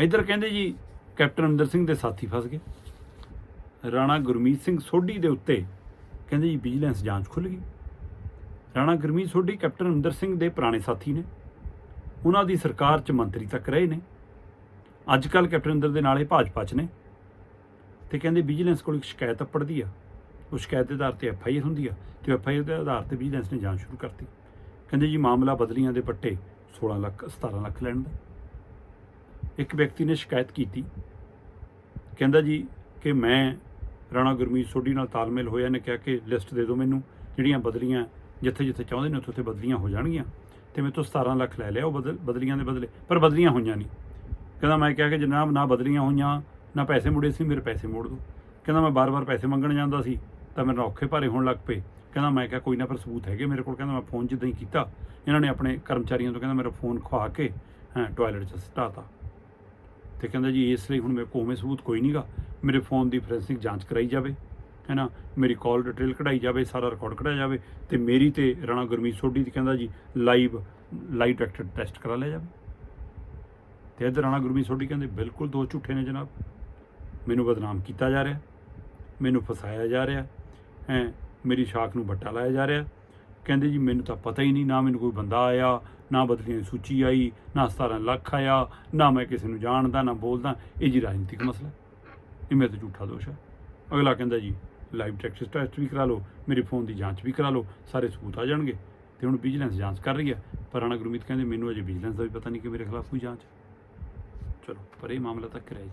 ਇਧਰ ਕਹਿੰਦੇ ਜੀ, ਕੈਪਟਨ ਅਮਰਿੰਦਰ ਸਿੰਘ ਦੇ ਸਾਥੀ ਫਸ ਗਏ। ਰਾਣਾ ਗੁਰਮੀਤ ਸਿੰਘ ਸੋਢੀ ਦੇ ਉੱਤੇ ਕਹਿੰਦੇ ਜੀ ਵਿਜੀਲੈਂਸ ਜਾਂਚ ਖੁੱਲ ਗਈ। ਰਾਣਾ ਗੁਰਮੀਤ ਸੋਢੀ, ਕੈਪਟਨ ਅਮਰਿੰਦਰ ਸਿੰਘ ਦੇ ਪੁਰਾਣੇ ਸਾਥੀ ਨੇ। ਉਹਨਾਂ ਦੀ ਸਰਕਾਰ 'ਚ ਮੰਤਰੀ ਤੱਕ ਰਹੇ ਨੇ। ਅੱਜ ਕੱਲ ਕੈਪਟਨ ਅਮਰਿੰਦਰ ਦੇ ਨਾਲ ਇਹ ਭਾਜਪਾ 'ਚ ਨੇ। ਤੇ ਕਹਿੰਦੇ ਵਿਜੀਲੈਂਸ ਕੋਲ ਇੱਕ ਸ਼ਿਕਾਇਤ ਪੜਦੀ ਆ। ਉਹ ਸ਼ਿਕਾਇਤ ਦੇ ਆਧਾਰ ਤੇ ਐਫ ਆਈ ਆਰ ਹੁੰਦੀ ਆ। ਤੇ ਐਫ ਆਈ ਆਰ ਦੇ ਆਧਾਰ ਤੇ ਵਿਜੀਲੈਂਸ ਨੇ ਜਾਂਚ ਸ਼ੁਰੂ ਕਰਤੀ। ਕਹਿੰਦੇ ਜੀ, ਮਾਮਲਾ ਬਦਲੀਆਂ ਦੇ ਪੱਟੇ 16 ਲੱਖ 17 ਲੱਖ ਲੈਣ ਦਾ। ਇੱਕ ਵਿਅਕਤੀ ਨੇ ਸ਼ਿਕਾਇਤ ਕੀਤੀ। ਕਹਿੰਦਾ ਜੀ ਕਿ ਮੈਂ ਰਾਣਾ ਗੁਰਮੀਤ ਸੋਢੀ ਨਾਲ ਤਾਲਮੇਲ ਹੋਇਆ ਨੇ ਕਿਹਾ ਕਿ ਲਿਸਟ ਦੇ ਦਿਓ ਮੈਨੂੰ, ਜਿਹੜੀਆਂ ਬਦਲੀਆਂ ਜਿੱਥੇ ਜਿੱਥੇ ਚਾਹੁੰਦੇ ਨੇ ਉੱਥੇ ਉੱਥੇ ਬਦਲੀਆਂ ਹੋ ਜਾਣਗੀਆਂ ਤੇ ਮੇਰੇ ਤੋਂ 17 ਲੱਖ ਲੈ ਲਿਆ ਉਹ ਬਦਲ, ਬਦਲੀਆਂ ਦੇ ਬਦਲੇ, ਪਰ ਬਦਲੀਆਂ ਹੋਈਆਂ ਨਹੀਂ। ਕਹਿੰਦਾ ਮੈਂ ਕਿਹਾ ਕਿ ਜਨਾਬ ਨਾ ਬਦਲੀਆਂ ਹੋਈਆਂ, ਨਾ ਪੈਸੇ ਮੁੜੇ ਸੀ, ਮੇਰੇ ਪੈਸੇ ਮੋੜ ਦਿਓ। ਕਹਿੰਦਾ ਮੈਂ ਬਾਰ-ਬਾਰ ਪੈਸੇ ਮੰਗਣ ਜਾਂਦਾ ਸੀ, ਤਾਂ ਮੇਰੇ ਨਾਲ ਔਖੇ ਭਾਰੇ ਹੋਣ ਲੱਗ ਪਏ। ਕਹਿੰਦਾ ਮੈਂ ਕਿਹਾ ਕੋਈ ਨਾ, ਪਰ ਸਬੂਤ ਹੈਗੇ ਮੇਰੇ ਕੋਲ। ਕਹਿੰਦਾ ਮੈਂ ਫੋਨ ਜਿੱਦਾਂ ਹੀ ਕੀਤਾ, ਇਹਨਾਂ ਨੇ ਆਪਣੇ ਕਰਮਚਾਰੀਆਂ ਤੋਂ ਕਹਿੰਦਾ ਮੇਰਾ ਫੋਨ ਖਵਾ ਕੇ, ਹਾਂ, ਟਾਇਲਟ 'ਚ ਸਟਾਤਾ ਤੇ ਕਹਿੰਦਾ ਜੀ ਇਸ ਲਈ ਹੁਣ ਮੇਰੇ ਕੋਲ ਉਵੇਂ ਸਬੂਤ ਕੋਈ ਨਹੀਂਗਾ ਮੇਰੇ ਫੋਨ ਦੀ ਫੋਰੈਂਸਿਕ ਜਾਂਚ ਕਰਾਈ ਜਾਵੇ ਹੈ ਨਾ ਮੇਰੀ ਕਾਲ ਡਿਟੇਲ ਕਢਾਈ ਜਾਵੇ, ਸਾਰਾ ਰਿਕਾਰਡ ਕਢਾਇਆ ਜਾਵੇ ਤੇ ਮੇਰੀ ਤੇ ਰਾਣਾ ਗੁਰਮੀਤ ਸੋਢੀ ਦੀ ਕਹਿੰਦਾ ਜੀ ਲਾਈਵ ਲਾਈਵ ਡਾਇਰੈਕਟਡ ਟੈਸਟ ਕਰਾ ਲਿਆ ਜਾਵੇ। ਤੇ ਇੱਧਰ ਰਾਣਾ ਗੁਰਮੀਤ ਸੋਢੀ ਕਹਿੰਦੇ, ਬਿਲਕੁਲ ਦੋ ਝੂਠੇ ਨੇ ਜਨਾਬ। ਮੈਨੂੰ ਬਦਨਾਮ ਕੀਤਾ ਜਾ ਰਿਹਾ। ਮੈਨੂੰ ਫਸਾਇਆ ਜਾ ਰਿਹਾ। ਹੈ, ਮੇਰੀ ਸ਼ਾਖ ਨੂੰ ਬੱਟਾ ਲਾਇਆ ਜਾ ਰਿਹਾ। ਕਹਿੰਦੇ ਜੀ, ਮੈਨੂੰ ਤਾਂ ਪਤਾ ਹੀ ਨਹੀਂ, ਨਾ ਮੈਨੂੰ ਕੋਈ ਬੰਦਾ ਆਇਆ, ਨਾ ਬਦਲੀਆਂ ਦੀ ਸੂਚੀ ਆਈ, ਨਾ 17 ਲੱਖ ਆਇਆ, ਨਾ ਮੈਂ ਕਿਸੇ ਨੂੰ ਜਾਣਦਾ, ਨਾ ਬੋਲਦਾ। ਇਹ ਜੀ ਰਾਜਨੀਤਿਕ ਮਸਲਾ ਇਹ ਮੇਰੇ ਤੇ ਝੂਠਾ ਦੋਸ਼ ਹੈ। ਅਗਲਾ ਕਹਿੰਦਾ ਜੀ ਲਾਈਵ ਟੈਕਸ ਟੈਸਟ ਵੀ ਕਰਾ ਲਓ, ਮੇਰੇ ਫੋਨ ਦੀ ਜਾਂਚ ਵੀ ਕਰਾ ਲਓ, ਸਾਰੇ ਸਬੂਤ ਆ ਜਾਣਗੇ। ਤੇ ਹੁਣ ਵਿਜੀਲੈਂਸ ਜਾਂਚ ਕਰ ਰਹੀ ਹੈ। ਪਰ ਰਾਣਾ ਗੁਰਮੀਤ ਕਹਿੰਦੇ, ਮੈਨੂੰ ਅਜੇ ਵਿਜੀਲੈਂਸ ਦਾ ਵੀ ਪਤਾ ਨਹੀਂ ਕਿ ਮੇਰੇ ਖਿਲਾਫ ਕੋਈ ਜਾਂਚ ਚਲੋ, ਪਰ ਇਹ ਮਾਮਲਾ ਤੱਕ ਰਹਿ ਜੀ